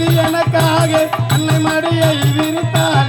எனக்காக அன்னை மடியை விரித்தார்.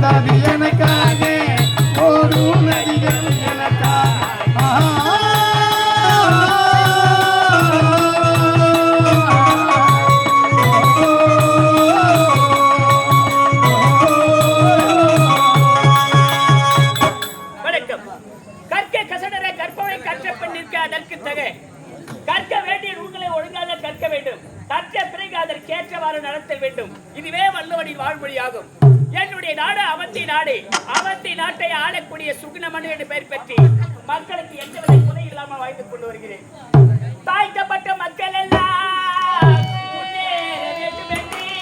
உலகம் எனக்காக ஓடும் நதிகள் வணக்கம். கற்க கசடர கற்பவை கற்ற பெண் அதற்கு தக. கற்க வேண்டிய நூல்களை ஒழுங்காக கற்க வேண்டும். கற்ற பிறகு அதற்கேற்றவாறு நடத்த வேண்டும். இதுவே வள்ளுவனின் வாழ்மொழியாகும். என்னுடைய நாடு அவத்தி நாடு. அவத்தி நாட்டை ஆளக்கூடிய சுகுணமனு என்று பெயர் பெற்று மக்களுக்கு எந்தவித குறை இல்லாமல் வாய்ப்பு கொண்டு வருகிறேன்.